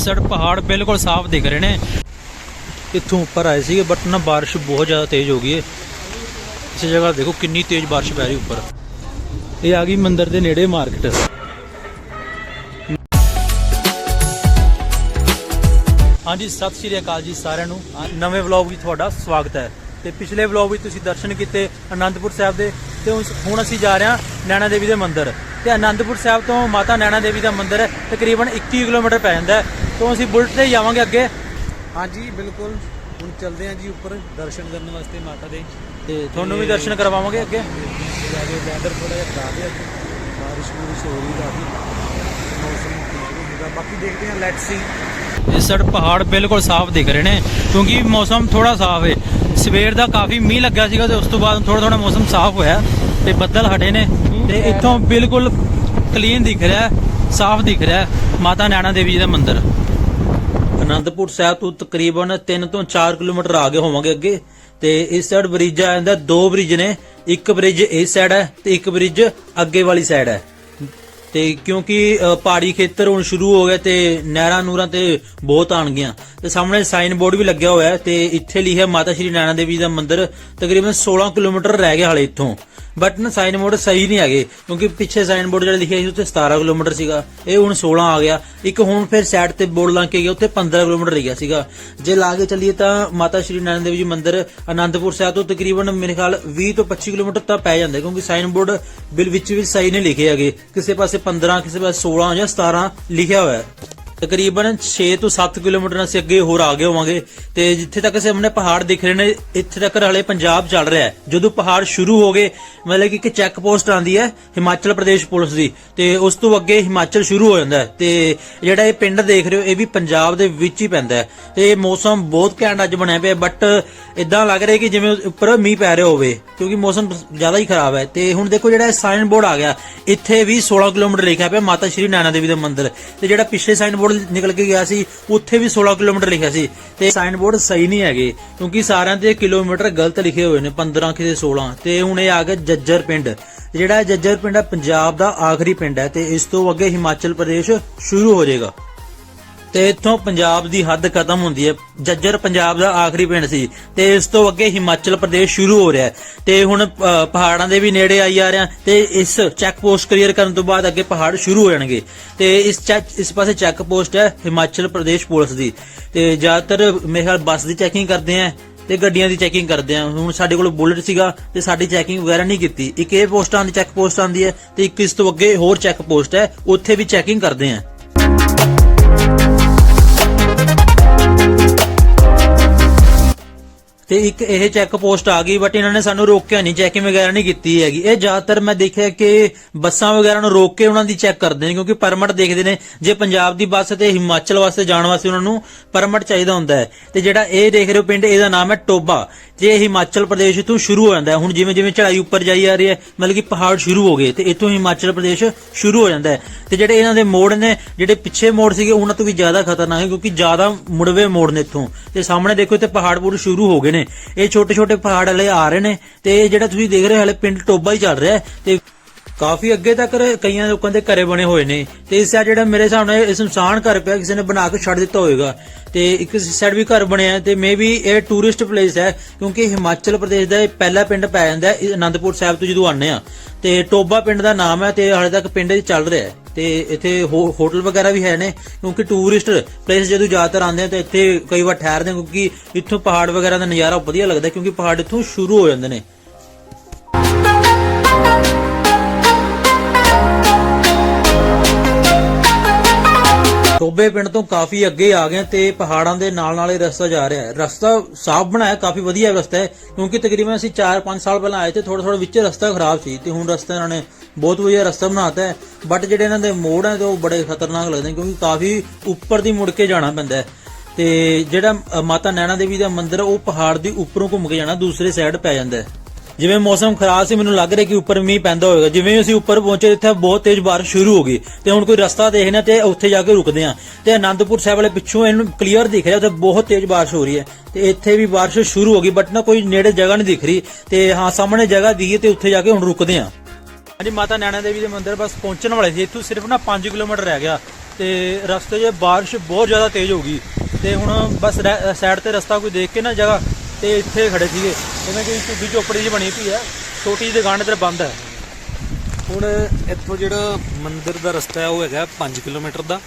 ਇਸ ਸਾਈਡ ਪਹਾੜ ਬਿਲਕੁਲ ਸਾਫ਼ ਦਿਖ ਰਹੇ ਨੇ। ਇੱਥੋਂ ਉੱਪਰ ਆਏ ਸੀਗੇ ਬਟ ਨਾ ਬਾਰਿਸ਼ ਬਹੁਤ ਜ਼ਿਆਦਾ ਤੇਜ਼ ਹੋ ਗਈ ਹੈ। ਇਸ ਜਗ੍ਹਾ ਦੇਖੋ ਕਿੰਨੀ ਤੇਜ਼ ਬਾਰਿਸ਼ ਪੈ ਰਹੀ ਉੱਪਰ। ਇਹ ਆ ਗਈ ਮੰਦਿਰ ਦੇ ਨੇੜੇ ਮਾਰਕੀਟ। ਹਾਂਜੀ, ਸਤਿ ਸ਼੍ਰੀ ਅਕਾਲ ਜੀ ਸਾਰਿਆਂ ਨੂੰ। ਨਵੇਂ ਵਲੌਗ ਵਿੱਚ ਤੁਹਾਡਾ ਸਵਾਗਤ ਹੈ। ਤੇ ਪਿਛਲੇ ਵਲੌਗ ਵਿੱਚ ਤੁਸੀਂ ਦਰਸ਼ਨ ਕੀਤੇ ਅਨੰਦਪੁਰ ਸਾਹਿਬ ਦੇ, ਤੇ ਹੁਣ- ਹੁਣ ਅਸੀਂ ਜਾ ਰਹੇ ਹਾਂ ਨੈਣਾ ਦੇਵੀ ਦੇ ਮੰਦਿਰ। ਤੇ ਅਨੰਦਪੁਰ ਸਾਹਿਬ ਤੋਂ ਮਾਤਾ ਨੈਣਾ ਦੇਵੀ ਦਾ ਮੰਦਿਰ ਤਕਰੀਬਨ 21 ਕਿਲੋਮੀਟਰ ਪੈ ਜਾਂਦਾ ਹੈ। ਤੋਂ ਅਸੀਂ ਬੁਲਟ ਤੇ ਹੀ ਜਾਵਾਂਗੇ ਅੱਗੇ। ਹਾਂਜੀ ਬਿਲਕੁਲ। ਹੁਣ ਚੱਲਦੇ ਹਾਂ ਜੀ ਉੱਪਰ ਦਰਸ਼ਨ ਕਰਨ ਵਾਸਤੇ ਮਾਤਾ ਦੇ। ਤੇ ਤੁਹਾਨੂੰ ਵੀ ਦਰਸ਼ਨ ਕਰਵਾਵਾਂਗੇ ਅੱਗੇ। ਜ਼ਿਆਦਾ ਵੈਦਰ ਥੋੜਾ ਜਿਹਾ ਖਰਾਬ ਹੈ ਬਾਰਿਸ਼ ਬੁਰਿਸ਼ ਹੋ ਰਹੀ ਕਾਫੀ ਮੌਸਮ ਠੀਕ ਹੈਗਾ ਬਾਕੀ ਦੇਖਦੇ ਹਾਂ ਲੈਟਸ ਸੀ ਇਸ ਸਾਈਡ ਪਹਾੜ ਬਿਲਕੁਲ ਸਾਫ਼ ਦਿਖ ਰਹੇ ਨੇ ਕਿਉਂਕਿ ਮੌਸਮ ਥੋੜਾ ਸਾਫ਼ ਹੈ ਸਵੇਰ ਦਾ ਕਾਫੀ ਮੀਂਹ ਲੱਗਾ ਸੀਗਾ ਤੇ ਉਸ ਤੋਂ ਬਾਅਦ ਥੋੜਾ ਥੋੜਾ ਮੌਸਮ ਸਾਫ਼ ਹੋਇਆ ਤੇ ਬੱਦਲ ਹਟੇ ਨੇ ਤੇ ਇੱਥੋਂ ਬਿਲਕੁਲ ਕਲੀਨ ਦਿਖ ਰਿਹਾ ਹੈ, ਸਾਫ਼ ਦਿਖ ਰਿਹਾ ਹੈ ਮਾਤਾ ਨੈਣਾ ਦੇਵੀ ਜੀ ਦਾ ਮੰਦਿਰ। ਅਨੰਦਪੁਰ ਸਾਹਿਬ ਤੋਂ ਤਕਰੀਬਨ 3 ਤੋਂ 4 ਕਿਲੋਮੀਟਰ ਆ ਹੋਵਾਂਗੇ ਅੱਗੇ। ਤੇ ਇਸ ਸਾਈਡ ਬ੍ਰਿਜ ਆ ਜਾਂਦਾ ਦੋ ਬ੍ਰਿਜ ਨੇ। ਇੱਕ ਬ੍ਰਿਜ ਇਸ ਸਾਈਡ ਹੈ ਤੇ ਇੱਕ ਬ੍ਰਿਜ ਅੱਗੇ ਵਾਲੀ ਸਾਈਡ ਹੈ। ਤੇ ਕਿਉਂਕਿ ਪਹਾੜੀ ਖੇਤਰ ਹੁਣ ਸ਼ੁਰੂ ਹੋ ਗਿਆ ਤੇ ਨਹਿਰਾਂ ਨੂਰਾਂ ਤੇ ਬਹੁਤ ਆਣ ਗਈਆਂ। ਤੇ ਸਾਹਮਣੇ ਸਾਈਨ ਬੋਰਡ ਵੀ ਲੱਗਿਆ ਹੋਇਆ ਹੈ ਤੇ ਇੱਥੇ ਲਿਖਿਆ ਮਾਤਾ ਸ਼੍ਰੀ ਨੈਣਾ ਦੇਵੀ ਦਾ ਮੰਦਿਰ ਤਕਰੀਬਨ 16 ਕਿਲੋਮੀਟਰ ਰਹਿ ਗਿਆ ਹਾਲੇ ਇੱਥੋਂ। ਬਟ ਨਾ ਸਾਈਨ ਬੋਰਡ ਸਹੀ ਨਹੀਂ ਹੈਗੇ, ਕਿਉਂਕਿ ਪਿੱਛੇ ਸਾਈਨ ਬੋਰਡ ਜਿਹੜਾ ਲਿਖਿਆ ਸੀ ਉੱਥੇ 17 ਕਿਲੋਮੀਟਰ ਸੀਗਾ। ਇਹ ਹੁਣ 16 ਆ ਗਿਆ। ਇੱਕ ਹੁਣ ਫਿਰ ਸਾਈਡ ਤੇ ਬੋਰਡ ਲਾ ਕੇ ਗਿਆ, ਉੱਥੇ 15 ਕਿਲੋਮੀਟਰ ਲਿਖਿਆ ਸੀਗਾ। ਜੇ ਲਾ ਕੇ ਚੱਲੀਏ ਤਾਂ ਮਾਤਾ ਸ਼੍ਰੀ ਨੈਣਾ ਦੇਵ ਜੀ ਮੰਦਿਰ, ਅਨੰਦਪੁਰ ਸਾਹਿਬ ਤੋਂ ਤਕਰੀਬਨ ਮੇਰੇ ਖਿਆਲ 20 ਤੋਂ 25 ਕਿਲੋਮੀਟਰ ਤਾਂ ਪੈ ਜਾਂਦਾ, ਕਿਉਂਕਿ ਸਾਈਨ ਬੋਰਡ ਬਿਲ ਵਿੱਚ ਵੀ ਸਹੀ ਨਹੀਂ ਲਿਖੇ ਹੈਗੇ। ਕਿਸੇ ਪਾਸੇ 15 ਕਿਸੇ ਪਾਸੇ 16 ਜਾਂ 17 ਲਿਖਿਆ ਹੋਇਆ ਹੈ। ਤਕਰੀਬਨ 6 ਤੋਂ 7 ਕਿਲੋਮੀਟਰ ਅਸੀਂ ਅੱਗੇ ਹੋਰ ਆ ਗਏ ਹੋਵਾਂਗੇ। ਤੇ ਜਿੱਥੇ ਤੱਕ ਸਾਹਮਣੇ ਪਹਾੜ ਦਿਖ ਰਹੇ ਨੇ, ਇੱਥੇ ਤੱਕ ਹਲੇ ਪੰਜਾਬ ਚੱਲ ਰਿਹਾ ਹੈ। ਜਦੋਂ ਪਹਾੜ ਸ਼ੁਰੂ ਹੋ ਗਏ, ਮਤਲਬ ਕਿ ਇੱਕ ਚੈੱਕ ਪੋਸਟ ਆਂਦੀ ਹੈ ਹਿਮਾਚਲ ਪ੍ਰਦੇਸ਼ ਪੁਲਿਸ ਦੀ। ਤੇ ਉਸ ਤੋਂ ਅੱਗੇ ਹਿਮਾਚਲ ਸ਼ੁਰੂ ਹੋ ਜਾਂਦਾ ਹੈ। ਤੇ ਜਿਹੜਾ ਇਹ ਪਿੰਡ ਦੇਖ ਰਹੇ ਹੋ, ਇਹ ਵੀ ਪੰਜਾਬ ਦੇ ਵਿੱਚ ਹੀ ਪੈਂਦਾ ਹੈ। ਤੇ ਮੌਸਮ ਬਹੁਤ ਘੈਂਟ ਅੱਜ ਬਣਿਆ ਪਿਆ ਬਟ ਇਦਾਂ ਲੱਗ ਰਿਹਾ ਕਿ ਜਿਵੇਂ ਉੱਪਰ ਮੀਂਹ ਪੈ ਰਿਹਾ ਹੋਵੇ, ਕਿਉਂਕਿ ਮੌਸਮ ਜ਼ਿਆਦਾ ਹੀ ਖਰਾਬ ਹੈ। ਤੇ ਹੁਣ ਦੇਖੋ ਜਿਹੜਾ ਸਾਈਨ ਬੋਰਡ ਆ ਗਿਆ, ਇੱਥੇ ਵੀ 16 ਕਿਲੋਮੀਟਰ ਲਿਖਿਆ ਪਿਆ, ਮਾਤਾ ਸ਼੍ਰੀ ਨੈਣਾ ਦੇਵੀ ਦਾ ਮੰਦਿਰ। ਤੇ ਜਿਹੜਾ ਪਿਛਲੇ ਸਾਈਨ ਬੋਰਡ ਨਿਕਲ ਕੇ ਗਿਆ ਸੀ, ਉੱਥੇ ਵੀ 16 ਕਿਲੋਮੀਟਰ ਲਿਖਿਆ ਸੀ। ਤੇ ਸਾਈਨ ਬੋਰਡ ਸਹੀ ਨਹੀਂ ਹੈਗੇ, ਕਿਉਂਕਿ ਸਾਰਿਆਂ ਦੇ ਕਿਲੋਮੀਟਰ ਗਲਤ ਲਿਖੇ ਹੋਏ ਨੇ 15 ਕਿਤੇ 16 ਤੇ ਹੁਣ ਇਹ ਆ ਗਿਆ ਜੱਜਰ ਪਿੰਡ। ਜਿਹੜਾ ਜੱਜਰ ਪਿੰਡ ਹੈ, ਪੰਜਾਬ ਦਾ ਆਖਰੀ ਪਿੰਡ ਹੈ, ਤੇ ਇਸ ਤੋਂ ਅੱਗੇ ਹਿਮਾਚਲ ਪ੍ਰਦੇਸ਼ ਸ਼ੁਰੂ ਹੋ ਜਾਏਗਾ। ਤੇ ਇੱਥੋਂ ਪੰਜਾਬ ਦੀ ਹੱਦ ਖਤਮ ਹੁੰਦੀ ਹੈ। ਜੱਜਰ ਪੰਜਾਬ ਦਾ ਆਖਰੀ ਪਿੰਡ ਸੀ ਤੇ ਇਸ ਤੋਂ ਅੱਗੇ ਹਿਮਾਚਲ ਪ੍ਰਦੇਸ਼ ਸ਼ੁਰੂ ਹੋ ਰਿਹਾ ਹੈ। ਤੇ ਹੁਣ ਪਹਾੜਾਂ ਦੇ ਵੀ ਨੇੜੇ ਆਈ ਆ ਰਿਹਾ ਤੇ ਇਸ ਚੈੱਕ ਪੋਸਟ ਕਲੀਅਰ ਕਰਨ ਤੋਂ ਬਾਅਦ ਅੱਗੇ ਪਹਾੜ ਸ਼ੁਰੂ ਹੋ ਜਾਣਗੇ। ਤੇ ਇਸ ਚੈੱਕ, ਇਸ ਪਾਸੇ ਚੈੱਕ ਪੋਸਟ ਹੈ ਹਿਮਾਚਲ ਪ੍ਰਦੇਸ਼ ਪੁਲਿਸ ਦੀ। ਤੇ ਜ਼ਿਆਦਾਤਰ ਮੇਰੇ ਖਿਆਲ ਬੱਸ ਦੀ ਚੈਕਿੰਗ ਕਰਦੇ ਆ ਤੇ ਗੱਡੀਆਂ ਦੀ ਚੈਕਿੰਗ ਕਰਦੇ ਆ। ਹੁਣ ਸਾਡੇ ਕੋਲ ਬੁਲਟ ਸੀਗਾ ਤੇ ਸਾਡੀ ਚੈਕਿੰਗ ਵਗੈਰਾ ਨਹੀਂ ਕੀਤੀ। ਇੱਕ ਇਹ ਪੋਸਟਾਂ ਦੀ, ਚੈੱਕ ਪੋਸਟ ਆਂਦੀ ਹੈ ਤੇ ਇੱਕ ਇਸ ਤੋਂ ਅੱਗੇ ਹੋਰ ਚੈੱਕ ਪੋਸਟ ਹੈ। ਉੱਥੇ ਵੀ ਚੈਕਿੰਗ ਕਰਦੇ ਆ। ਤੇ ਇੱਕ ਇਹ ਚੈੱਕ ਪੋਸਟ ਆ ਗਈ ਬਟ ਇਹਨਾਂ ਨੇ ਸਾਨੂੰ ਰੋਕਿਆ ਨਹੀਂ ਚੈਕਿੰਗ ਵਗੈਰਾ ਨਹੀਂ ਕੀਤੀ ਹੈਗੀ। ਇਹ ਜ਼ਿਆਦਾਤਰ ਮੈਂ ਦੇਖਿਆ ਕਿ ਬੱਸਾਂ ਵਗੈਰਾ ਨੂੰ ਰੋਕ ਕੇ ਉਹਨਾਂ ਦੀ ਚੈੱਕ ਕਰਦੇ ਨੇ, ਕਿਉਂਕਿ ਪਰਮਿਟ ਦੇਖਦੇ ਨੇ, ਜੇ ਪੰਜਾਬ ਦੀ ਬੱਸ ਤੇ ਹਿਮਾਚਲ ਵਾਸਤੇ ਜਾਣ ਵਾਸਤੇ ਉਹਨਾਂ ਨੂੰ ਪਰਮਿਟ ਚਾਹੀਦਾ ਹੁੰਦਾ ਹੈ। ਤੇ ਜਿਹੜਾ ਇਹ ਦੇਖ ਰਹੇ ਹੋ ਪਿੰਡ, ਇਹਦਾ ਨਾਮ ਹੈ ਟੋਬਾ। ਤੇ ਹਿਮਾਚਲ ਪ੍ਰਦੇਸ਼ ਤੋਂ ਸ਼ੁਰੂ ਹੋ ਜਾਂਦਾ ਹੈ, ਹੁਣ ਜਿਵੇਂ ਜਿਵੇਂ ਚੜ੍ਹਾਈ ਉੱਪਰ ਜਾਈ ਜਾ ਰਹੀ ਹੈ, ਮਤਲਬ ਕਿ ਪਹਾੜ ਸ਼ੁਰੂ ਹੋ ਗਏ, ਤੇ ਇਥੋਂ ਹਿਮਾਚਲ ਪ੍ਰਦੇਸ਼ ਸ਼ੁਰੂ ਹੋ ਜਾਂਦਾ ਹੈ। ਤੇ ਜਿਹੜੇ ਇਹਨਾਂ ਦੇ ਮੋੜ ਨੇ, ਜਿਹੜੇ ਪਿੱਛੇ ਮੋੜ ਸੀਗੇ, ਉਹਨਾਂ ਤੋਂ ਵੀ ਜ਼ਿਆਦਾ ਖਤਰਨਾਕ ਹੈ, ਕਿਉਂਕਿ ਜ਼ਿਆਦਾ ਮੁੜਵੇ ਮੋੜ ਨੇ ਇੱਥੋਂ। ਤੇ ਸਾਹਮਣੇ ਦੇਖੋ, ਇੱਥੇ ਪਹਾੜ ਪੂੜ ਸ਼ੁਰੂ ਹੋ ਗਏ ਨੇ। ਇਹ ਛੋਟੇ ਛੋਟੇ ਪਹਾੜ ਹਲੇ ਆ ਰਹੇ ਨੇ, ਤੇ ਇਹ ਜਿਹੜਾ ਤੁਸੀਂ ਦੇਖ ਰਹੇ ਹੋ, ਹਲੇ ਪਿੰਡ ਟੋਬਾ ਹੀ ਚੱਲ ਰਿਹਾ ਹੈ, ਤੇ ਕਾਫੀ ਅੱਗੇ ਤੱਕ ਕਈਆਂ ਲੋਕਾਂ ਦੇ ਘਰੇ ਬਣੇ ਹੋਏ ਨੇ ਤੇ ਇਸ ਸਾਈਡ ਜਿਹੜਾ ਮੇਰੇ ਸਾਹਮਣੇ ਇਸ ਇਨਸਾਨ ਘਰ ਪਿਆ, ਕਿਸੇ ਨੇ ਬਣਾ ਕੇ ਛੱਡ ਦਿੱਤਾ ਹੋਵੇਗਾ। ਤੇ ਇੱਕ ਸਾਈਡ ਵੀ ਘਰ ਬਣਿਆ ਤੇ ਮੇ ਵੀ ਇਹ ਟੂਰਿਸਟ ਪਲੇਸ ਹੈ, ਕਿਉਂਕਿ ਹਿਮਾਚਲ ਪ੍ਰਦੇਸ਼ ਦਾ ਇਹ ਪਹਿਲਾ ਪਿੰਡ ਪੈ ਜਾਂਦਾ ਹੈ ਅਨੰਦਪੁਰ ਸਾਹਿਬ ਤੋਂ ਜਦੋਂ ਆਉਂਦੇ ਆ ਤੇ ਟੋਬਾ ਪਿੰਡ ਦਾ ਨਾਮ ਹੈ ਤੇ ਹਾਲੇ ਤੱਕ ਪਿੰਡ ਚੱਲ ਰਿਹਾ ਹੈ। ਤੇ ਇੱਥੇ ਹੋਟਲ ਵਗੈਰਾ ਵੀ ਹੈ ਨੇ, ਕਿਉਂਕਿ ਟੂਰਿਸਟ ਪਲੇਸ ਜਦੋਂ ਜ਼ਿਆਦਾਤਰ ਆਉਂਦੇ ਆ ਤਾਂ ਇੱਥੇ ਕਈ ਵਾਰ ਠਹਿਰਦੇ ਕਿਉਂਕਿ ਇੱਥੋਂ ਪਹਾੜ ਵਗੈਰਾ ਦਾ ਨਜ਼ਾਰਾ ਵਧੀਆ ਲੱਗਦਾ ਕਿਉਂਕਿ ਪਹਾੜ ਇੱਥੋਂ ਸ਼ੁਰੂ ਹੋ ਜਾਂਦੇ ਨੇ। ਟੋਬੇ ਪਿੰਡ ਤੋਂ ਕਾਫੀ ਅੱਗੇ ਆ ਗਏ ਤੇ ਪਹਾੜਾਂ ਦੇ ਨਾਲ ਨਾਲ ਇਹ ਰਸਤਾ ਜਾ ਰਿਹਾ ਹੈ। ਰਸਤਾ ਸਾਫ਼ ਬਣਾਇਆ, ਕਾਫੀ ਵਧੀਆ ਰਸਤਾ ਹੈ, ਕਿਉਂਕਿ ਤਕਰੀਬਨ ਅਸੀਂ 4-5 ਸਾਲ ਪਹਿਲਾਂ ਆਏ ਤੇ ਥੋੜਾ ਥੋੜਾ ਵਿੱਚ ਰਸਤਾ ਖਰਾਬ ਸੀ ਤੇ ਹੁਣ ਰਸਤਾ ਇਹਨਾਂ ਨੇ ਬਹੁਤ ਵਧੀਆ ਰਸਤਾ ਬਣਾਤਾ ਹੈ। ਬਟ ਜਿਹੜੇ ਇਹਨਾਂ ਦੇ ਮੋੜ ਹੈ ਤੇ ਉਹ ਬੜੇ ਖਤਰਨਾਕ ਲੱਗਦੇ ਕਿਉਂਕਿ ਕਾਫੀ ਉੱਪਰ ਦੀ ਮੁੜ ਕੇ ਜਾਣਾ ਪੈਂਦਾ ਹੈ। ਤੇ ਜਿਹੜਾ ਮਾਤਾ ਨੈਣਾ ਦੇਵੀ ਦਾ ਮੰਦਿਰ ਉਹ ਪਹਾੜ ਦੀ ਉੱਪਰੋਂ ਘੁੰਮ ਕੇ ਜਾਣਾ, ਦੂਸਰੇ ਸਾਈਡ ਪੈ ਜਾਂਦਾ ਹੈ। ਜਿਵੇਂ ਮੌਸਮ ਖਰਾਬ ਸੀ, ਮੈਨੂੰ ਲੱਗ ਰਿਹਾ ਕਿ ਉੱਪਰ ਮੀਂਹ ਪੈਂਦਾ ਹੋਵੇਗਾ। ਜਿਵੇਂ ਅਸੀਂ ਉੱਪਰ ਪਹੁੰਚੇ ਇੱਥੇ ਬਹੁਤ ਤੇਜ਼ ਬਾਰਿਸ਼ ਸ਼ੁਰੂ ਹੋ ਗਈ ਤੇ ਹੁਣ ਕੋਈ ਰਸਤਾ ਦੇਖਣਾ ਤੇ ਉੱਥੇ ਜਾ ਕੇ ਰੁਕਦੇ ਆ ਤੇ ਆਨੰਦਪੁਰ ਸਾਹਿਬ ਵਾਲੇ ਪਿੱਛੋਂ ਇਹਨੂੰ ਕਲੀਅਰ ਦਿਖ ਰਿਹਾ, ਉੱਥੇ ਬਹੁਤ ਤੇਜ਼ ਬਾਰਿਸ਼ ਹੋ ਰਹੀ ਹੈ। ਤੇ ਇੱਥੇ ਵੀ ਬਾਰਿਸ਼ ਸ਼ੁਰੂ ਹੋ ਗਈ ਬਟ ਨਾ ਕੋਈ ਨੇੜੇ ਜਗ੍ਹਾ ਨਹੀਂ ਦਿਖ ਰਹੀ। ਤੇ ਹਾਂ, ਸਾਹਮਣੇ ਜਗ੍ਹਾ ਦਿਖੀ ਤੇ ਉੱਥੇ ਜਾ ਕੇ ਹੁਣ ਰੁਕਦੇ ਆ ਹਾਂਜੀ, ਮਾਤਾ ਨੈਣਾ ਦੇਵੀ ਦੇ ਮੰਦਿਰ ਬਸ ਪਹੁੰਚਣ ਵਾਲੇ ਸੀ। ਇੱਥੋਂ ਸਿਰਫ ਨਾ 5 ਕਿਲੋਮੀਟਰ ਰਹਿ ਗਿਆ। ਤੇ ਰਸਤੇ 'ਚ ਬਾਰਿਸ਼ ਬਹੁਤ ਜ਼ਿਆਦਾ ਤੇਜ਼ ਹੋ ਗਈ। ਤੇ ਹੁਣ ਬਸ ਸਾਈਡ ਤੇ ਰਸਤਾ ਕੋਈ ਦੇਖ ਕੇ ਨਾ ਜਗ੍ਹਾ ਤੇ ਇੱਥੇ ਖੜੇ ਸੀਗੇ। ਜਿਵੇਂ ਕਿ ਝੁੱਗੀ ਚੋਪੜੀ ਜਿਹੀ ਬਣੀ ਪਈ ਹੈ ਛੋਟੀ ਜਿਹੀ ਦੁਕਾਨ ਇੱਧਰ ਬੰਦ ਹੈ ਹੁਣ ਇੱਥੋਂ ਜਿਹੜਾ ਮੰਦਿਰ ਦਾ ਰਸਤਾ ਹੈ, ਉਹ ਹੈਗਾ 5 ਕਿਲੋਮੀਟਰ ਦਾ।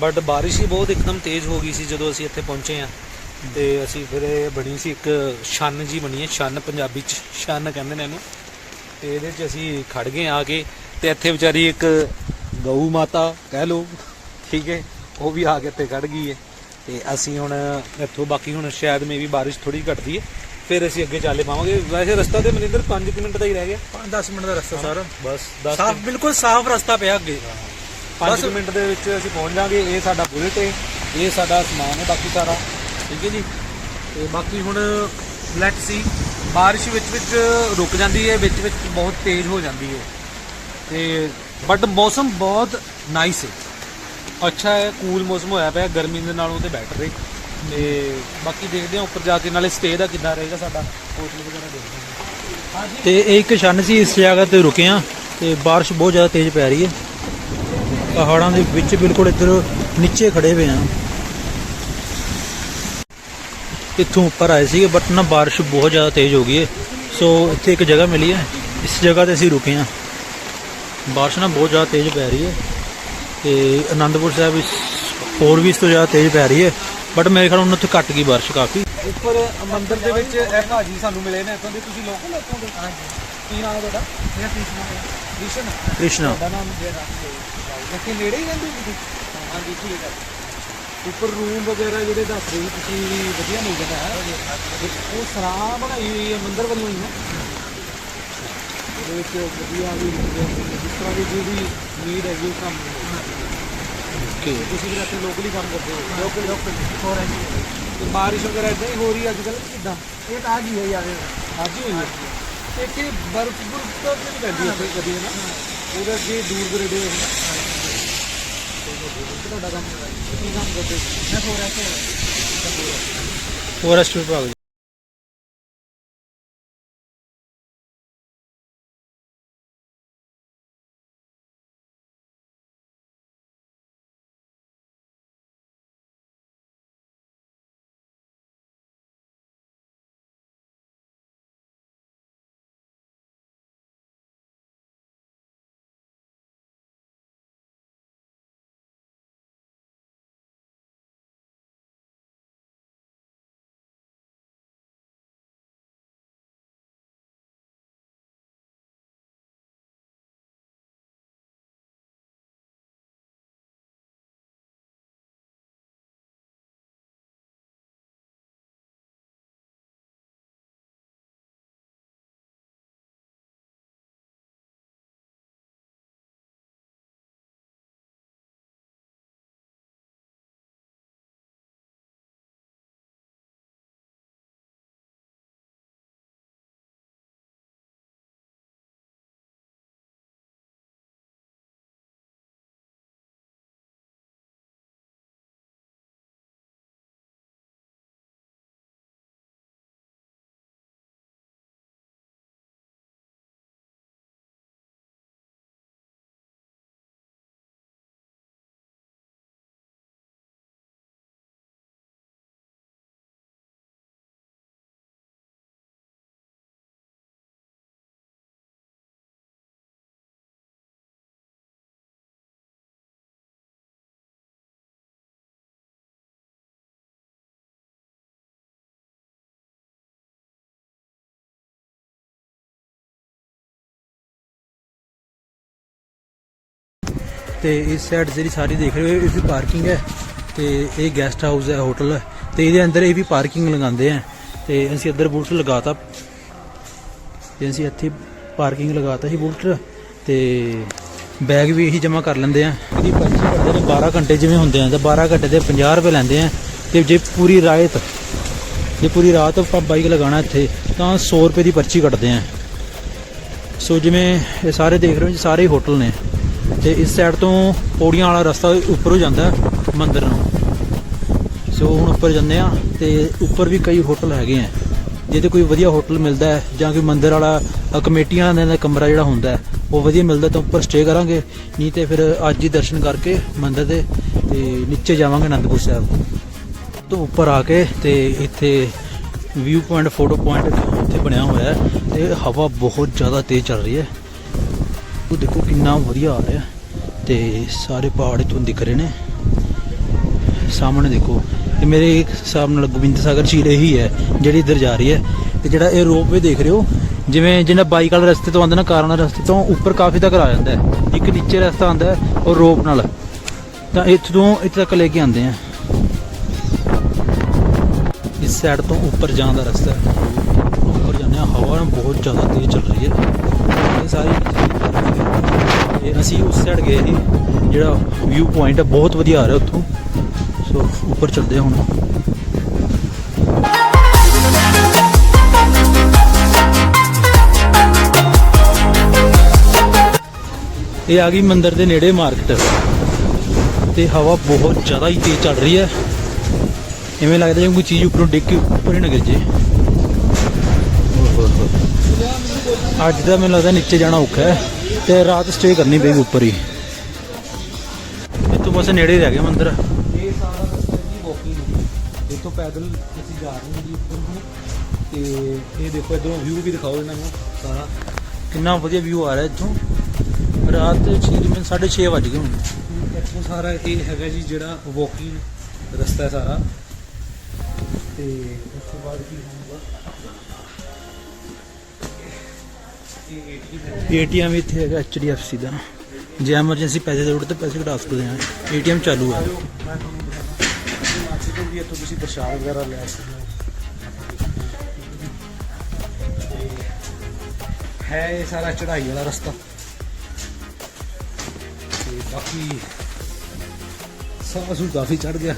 ਬਟ ਬਾਰਿਸ਼ ਹੀ ਬਹੁਤ ਇੱਕਦਮ ਤੇਜ਼ ਹੋ ਗਈ ਸੀ ਜਦੋਂ ਅਸੀਂ ਇੱਥੇ ਪਹੁੰਚੇ ਆ ਤੇ ਅਸੀਂ ਫਿਰ ਇਹ ਬਣੀ ਸੀ ਇੱਕ ਛੰਨ ਜੀ ਬਣੀ ਹੈ, ਛੰਨ ਪੰਜਾਬੀ ਚ, ਛੰਨ ਕਹਿੰਦੇ ਨੇ ਇਹਨੂੰ। ਤੇ ਇਹਦੇ ਚ ਅਸੀਂ ਖੜ ਗਏ ਆ ਕੇ ਤੇ ਇੱਥੇ ਵਿਚਾਰੀ ਇੱਕ ਗਊ ਮਾਤਾ, ਕਹਿ ਲਓ, ਠੀਕ ਹੈ, ਉਹ ਵੀ ਆ ਕੇ ਇੱਥੇ ਖੜ ਗਈ ਹੈ। ਤੇ ਅਸੀਂ ਹੁਣ ਇੱਥੋਂ ਬਾਕੀ ਹੁਣ ਸ਼ਾਇਦ ਮੇਬੀ ਬਾਰਿਸ਼ ਥੋੜੀ ਘਟਦੀ ਹੈ ਫਿਰ ਅਸੀਂ ਅੱਗੇ ਚੱਲੇ ਪਾਵਾਂਗੇ। ਵੈਸੇ ਰਸਤਾ ਤੇ ਮਨਿੰਦਰ 5 ਮਿੰਟ ਦਾ ਹੀ ਰਹਿ ਗਿਆ। 5-10 ਮਿੰਟ ਦਾ ਰਸਤਾ ਸਰ। ਬਸ 10 ਸਾਫ਼ ਬਿਲਕੁਲ ਸਾਫ਼ ਰਸਤਾ ਪਿਆ ਅੱਗੇ। 5 ਮਿੰਟ ਦੇ ਵਿੱਚ ਅਸੀਂ ਪਹੁੰਚ ਜਾਾਂਗੇ ਇਹ ਸਾਡਾ ਬੁਲਟ ਹੈ ਇਹ ਸਾਡਾ ਸਮਾਨ ਹੈ ਬਾਕੀ ਸਾਰਾ। ਠੀਕ ਹੈ ਜੀ? ਤੇ ਬਾਕੀ ਹੁਣ ਲੈਟ ਸੀ। ਬਾਰਿਸ਼ ਵਿੱਚ ਵਿੱਚ ਰੁਕ ਜਾਂਦੀ ਹੈ ਵਿੱਚ ਵਿੱਚ ਬਹੁਤ ਤੇਜ਼ ਹੋ ਜਾਂਦੀ ਹੈ। ਤੇ ਬਟ ਮੌਸਮ ਬਹੁਤ ਨਾਈਸ ਹੈ। ਅੱਛਾ ਹੈ ਕੂਲ ਮੌਸਮ ਹੋਇਆ ਪਿਆ, ਗਰਮੀ ਦੇ ਨਾਲੋਂ ਤੇ ਬੈਟਰ ਹੈ। ਤੇ ਬਾਕੀ ਦੇਖਦੇ ਹਾਂ, ਉੱਪਰ ਜਾ ਕੇ ਨਾਲੇ ਸਟੇ ਦਾ ਕਿੱਦਾਂ ਰਹੇਗਾ ਸਾਡਾ ਹੋਟਲ ਵਗੈਰਾ ਦੇਖਦੇ ਹਾਂ। ਤੇ ਇਹ ਇੱਕ ਛੰਨ ਸੀ, ਇਸ ਜਗ੍ਹਾ ਤੇ ਰੁਕੇ ਆ ਤੇ ਬਾਰਿਸ਼ ਬਹੁਤ ਜ਼ਿਆਦਾ ਤੇਜ਼ ਪੈ ਰਹੀ ਹੈ। ਪਹਾੜਾਂ ਦੇ ਵਿੱਚ ਬਿਲਕੁਲ ਇੱਧਰ ਨੀਚੇ ਖੜੇ ਹੋਏ ਆ ਇੱਥੋਂ ਉੱਪਰ ਆਏ ਸੀਗੇ ਬਟ ਨਾ ਬਾਰਿਸ਼ ਬਹੁਤ ਜ਼ਿਆਦਾ ਤੇਜ਼ ਹੋ ਗਈ ਹੈ। ਸੋ ਇੱਥੇ ਇੱਕ ਜਗ੍ਹਾ ਮਿਲੀ ਹੈ, ਇਸ ਜਗ੍ਹਾ ਤੇ ਅਸੀਂ ਰੁਕੇ ਆ ਬਾਰਿਸ਼ ਨਾ ਬਹੁਤ ਜ਼ਿਆਦਾ ਤੇਜ਼ ਪੈ ਰਹੀ ਹੈ। ਤੇ ਅਨੰਦਪੁਰ ਸਾਹਿਬ ਇਸ ਹੋਰ ਵੀ ਇਸ ਤੋਂ ਜ਼ਿਆਦਾ ਤੇਜ਼ ਪੈ ਰਹੀ ਹੈ। ਬਟ ਮੇਰੇ ਖਿਆਲ ਉਹਨਾਂ ਉੱਥੇ ਘੱਟ ਗਈ ਬਾਰਿਸ਼ ਕਾਫੀ। ਉੱਪਰ ਮੰਦਿਰ ਦੇ ਵਿੱਚ ਇਹ ਭਾਜੀ ਸਾਨੂੰ ਮਿਲੇ ਨੇ ਇੱਥੋਂ ਦੇ। ਤੁਸੀਂ ਲੋਕਲ ਇੱਥੋਂ ਦੇ? ਹਾਂਜੀ। ਕੀ ਨਾਮ ਹੈ ਤੁਹਾਡਾ? ਮੇਰਾ ਕ੍ਰਿਸ਼ਨ ਕ੍ਰਿਸ਼ਨ? ਕ੍ਰਿਸ਼ਨਾ। ਤੁਹਾਡਾ ਨਾਮ ਮੇਰਾ ਇੱਥੇ ਨੇੜੇ ਹੀ ਰਹਿੰਦੇ ਹੋ ਤੁਸੀਂ? ਹਾਂਜੀ ਠੀਕ ਹੈ। ਉੱਪਰ ਰੂਮ ਵਗੈਰਾ ਜਿਹੜੇ ਦੱਸ ਰਹੇ ਤੁਸੀਂ ਵੀ ਵਧੀਆ ਮਿਲ ਜਾਂਦਾ ਹੈ। ਉਹ ਸਰਾਂ ਬਣਾਈ ਹੋਈ ਹੈ ਮੰਦਿਰ ਵੱਲੋਂ ਹੀ ਨਾ। ਉਹਦੇ ਵਿੱਚ ਵਧੀਆ ਵੀ ਜਿਸ ਤਰ੍ਹਾਂ ਦੀ ਜਿਹੜੀ ਨੀਡ ਹੈਗੀ ਉਹ ਕੰਮ ਓਕੇ। ਤੁਸੀਂ ਵੀ ਇੱਥੇ ਲੋਕਲੀ ਕੰਮ ਕਰਦੇ ਹੋ। Local local. ਹੋ ਰਹੀ ਤੇ ਬਾਰਿਸ਼ ਵਗੈਰਾ ਇਦਾਂ ਹੀ ਹੋ ਰਹੀ ਹੈ ਅੱਜ ਕੱਲ੍ਹ ਕਿਦਾਂ ਇਹ ਤਾਂ ਅੱਜ ਹੀ ਹੋਈ ਆਵੇ ਅੱਜ ਹੀ? ਹੋਈ ਹੈ। ਤੇ ਕਿ ਬਰਫ਼ ਬਰਫ਼ ਤਾਂ ਨਹੀਂ ਪੈਂਦੀ ਇੱਥੇ ਕਦੀ ਨਾ? ਉਹਦੇ ਅੱਗੇ ਦੂਰ ਦਰੇਡੇ ਹੋ। ਤੁਹਾਡਾ ਕੰਮ ਕੀ ਕੰਮ ਕਰਦੇ ਮੈਂ ਹੋ ਰਿਹਾ ਫੋਰੈਸਟ ਵਿਭਾਗ ਤੇ ਇਸ ਸਾਈਡ ਜਿਹੜੀ ਸਾਰੀ ਦੇਖ ਰਹੇ ਹੋ, ਇਹ ਵੀ ਪਾਰਕਿੰਗ ਹੈ ਤੇ ਇਹ ਗੈਸਟ ਹਾਊਸ ਹੈ ਹੋਟਲ ਹੈ ਤੇ ਇਹਦੇ ਅੰਦਰ ਇਹ ਵੀ ਪਾਰਕਿੰਗ ਲਗਾਉਂਦੇ ਆ ਤੇ ਅਸੀਂ ਅੰਦਰ ਬੁਲਟ ਲਗਾਤਾ। ਤੇ ਅਸੀਂ ਇੱਥੇ ਪਾਰਕਿੰਗ ਲਗਾਤਾ ਸੀ ਬੁਲਟ ਤੇ ਬੈਗ ਵੀ ਇਹੀ ਜਮ੍ਹਾਂ ਕਰ ਲੈਂਦੇ ਆ। ਇਹਦੀ ਪਰਚੀ ਕੱਢਦੇ ਨੇ 12 ਘੰਟੇ ਜਿਵੇਂ ਹੁੰਦੇ ਆ, ਤਾਂ 12 ਘੰਟੇ ਦੇ 50 ਰੁਪਏ ਲੈਂਦੇ ਆ। ਤੇ ਜੇ ਪੂਰੀ ਰਾਤ, ਜੇ ਪੂਰੀ ਰਾਤ ਆਪਾਂ ਬਾਈਕ ਲਗਾਉਣਾ ਇੱਥੇ, ਤਾਂ 100 ਰੁਪਏ ਦੀ ਪਰਚੀ ਕੱਟਦੇ ਆ। ਸੋ ਜਿਵੇਂ ਇਹ ਸਾਰੇ ਦੇਖ ਰਹੇ ਹੋ ਸਾਰੇ ਹੋਟਲ ਨੇ। ਤੇ ਇਸ ਸਾਈਡ ਤੋਂ ਪੌੜੀਆਂ ਵਾਲਾ ਰਸਤਾ ਉੱਪਰੋਂ ਜਾਂਦਾ ਹੈ ਮੰਦਿਰ ਨੂੰ। ਸੋ ਹੁਣ ਉੱਪਰ ਜਾਂਦੇ ਆ ਤੇ ਉੱਪਰ ਵੀ ਕਈ ਹੋਟਲ ਹੈਗੇ ਆ। ਜੇ ਤੇ ਕੋਈ ਵਧੀਆ ਹੋਟਲ ਮਿਲਦਾ ਹੈ ਜਾਂ ਕੋਈ ਮੰਦਿਰ ਵਾਲਾ ਅ, ਕਮੇਟੀਆਂ ਦਾ ਕਮਰਾ ਜਿਹੜਾ ਹੁੰਦਾ ਉਹ ਵਧੀਆ ਮਿਲਦਾ ਤਾਂ ਉੱਪਰ ਸਟੇ ਕਰਾਂਗੇ। ਨਹੀਂ ਤੇ ਫਿਰ ਅੱਜ ਹੀ ਦਰਸ਼ਨ ਕਰਕੇ ਮੰਦਿਰ ਦੇ ਤੇ ਨੀਚੇ ਜਾਵਾਂਗੇ ਅਨੰਦਪੁਰ ਸਾਹਿਬ। ਤੋਂ ਉੱਪਰ ਆ ਕੇ ਤੇ ਇੱਥੇ ਵਿਊ ਪੁਆਇੰਟ ਫੋਟੋ ਪੁਆਇੰਟ ਇੱਥੇ ਬਣਿਆ ਹੋਇਆ ਹੈ ਤੇ ਹਵਾ ਬਹੁਤ ਜ਼ਿਆਦਾ ਤੇਜ਼ ਚੱਲ ਰਹੀ ਹੈ। ਉਹ ਦੇਖੋ ਕਿੰਨਾ ਵਧੀਆ ਆ ਰਿਹਾ। ਤੇ ਸਾਰੇ ਪਹਾੜ ਇੱਥੋਂ ਦਿਖ ਰਹੇ ਨੇ। ਸਾਹਮਣੇ ਦੇਖੋ ਇਹ ਮੇਰੇ ਇੱਕ ਹਿਸਾਬ ਨਾਲ ਗੋਬਿੰਦ ਸਾਗਰ ਝੀਲ ਇਹੀ ਹੈ, ਜਿਹੜੀ ਇੱਧਰ ਜਾ ਰਹੀ ਹੈ। ਤੇ ਜਿਹੜਾ ਇਹ ਰੋਪਵੇ ਦੇਖ ਰਹੇ ਹੋ, ਜਿਵੇਂ ਜਿਹਨਾਂ ਬਾਈਕ ਵਾਲੇ ਰਸਤੇ ਤੋਂ ਆਉਂਦਾ ਨਾ, ਕਾਰਾਂ ਵਾਲੇ ਰਸਤੇ ਤੋਂ ਉੱਪਰ ਕਾਫੀ ਤੱਕ ਆ ਜਾਂਦਾ ਹੈ। ਇੱਕ ਨੀਚੇ ਰਸਤਾ ਆਉਂਦਾ ਹੈ ਉਹ ਰੋਪ ਨਾਲ। ਤਾਂ ਇੱਥੋਂ, ਇੱਥੇ ਤੱਕ ਲੈ ਕੇ ਆਉਂਦੇ ਆ। ਇਸ ਸਾਈਡ ਤੋਂ ਉੱਪਰ ਜਾਣ ਦਾ ਰਸਤਾ ਹੈ। ਉੱਪਰ ਜਾਂਦੇ ਆ ਹਵਾ ਬਹੁਤ ਜ਼ਿਆਦਾ ਤੇਜ਼ ਚੱਲ ਰਹੀ ਹੈ। ਇਹ ਸਾਰੀ ਇਹ ਅਸੀਂ ਉਸ ਸਾਈਡ ਗਏ ਸੀ, ਜਿਹੜਾ ਵਿਊ ਪੁਆਇੰਟ ਹੈ, ਬਹੁਤ ਵਧੀਆ ਆ ਰਿਹਾ ਉੱਥੋਂ। ਸੋ ਉੱਪਰ ਚੱਲਦੇ ਹੁਣ। ਇਹ ਆ ਗਈ ਮੰਦਿਰ ਦੇ ਨੇੜੇ ਮਾਰਕੀਟ। ਤੇ ਹਵਾ ਬਹੁਤ ਜ਼ਿਆਦਾ ਹੀ ਤੇਜ਼ ਚੱਲ ਰਹੀ ਹੈ। ਐਵੇਂ ਲੱਗਦਾ ਜਿਵੇਂ ਕੋਈ ਚੀਜ਼ ਉੱਪਰੋਂ ਡਿੱਗ ਕੇ ਉੱਪਰ ਹੀ ਨਾ ਗਿਰ ਜੇ। ਅੱਜ ਦਾ ਮੈਨੂੰ ਲੱਗਦਾ ਨੀਚੇ ਜਾਣਾ ਔਖਾ ਹੈ। ਤੇ ਰਾਤ ਸਟੇ ਕਰਨੀ ਪਏਗੀ ਉੱਪਰ ਹੀ। ਇੱਥੋਂ ਬਸ ਨੇੜੇ ਰਹਿ ਗਿਆ ਮੰਦਿਰ। ਇਹ ਸਾਰਾ ਰਸਤਾ ਜੀ ਵਾਕਿੰਗ ਇੱਥੋਂ ਪੈਦਲ ਅਸੀਂ ਜਾ ਰਹੇ ਹਾਂ ਜੀ ਉੱਪਰ ਨੂੰ। ਤੇ ਇਹ ਦੇਖੋ ਇਧਰੋਂ ਵਿਊ ਵੀ ਦਿਖਾਓ ਇਹਨਾਂ ਨੂੰ ਸਾਰਾ। ਕਿੰਨਾ ਵਧੀਆ ਵਿਊ ਆ ਰਿਹਾ ਇੱਥੋਂ। ਰਾਤ ਦੇ 6 ਮਿੰਟ 6:30 ਵੱਜ ਗਏ ਹੁਣ। ਇੱਥੋਂ ਸਾਰਾ ਇਹ ਹੈਗਾ ਜੀ ਜਿਹੜਾ ਵਾਕਿੰਗ ਰਸਤਾ ਸਾਰਾ। ਤੇ ਉਸ ਤੋਂ ਬਾਅਦ ਕੀ ਹੋਊਗਾ ਇਹ ATM ਹੈ ਏਟੀਐਮ ਇੱਥੇ ਹੈਗਾ HDFC ਦਾ। ਜੇ ਐਮਰਜੈਂਸੀ ਪੈਸੇ ਦੀ ਜ਼ਰੂਰਤ ਹੈ, ਪੈਸੇ ਕਢਾ ਸਕਦੇ ਹਾਂ। ਏਟੀਐਮ ਚਾਲੂ ਹੈ। ਵੀ ਇੱਥੋਂ ਤੁਸੀਂ ਪ੍ਰਸ਼ਾਦ ਵਗੈਰਾ ਲੈ ਸਕਦੇ ਹੋ ਹੈ ਇਹ ਸਾਰਾ ਚੜਾਈ ਵਾਲਾ ਰਸਤਾ। ਤੇ ਬਾਕੀ ਸਾਹ ਸੂ ਕਾਫੀ ਚੜ ਗਿਆ।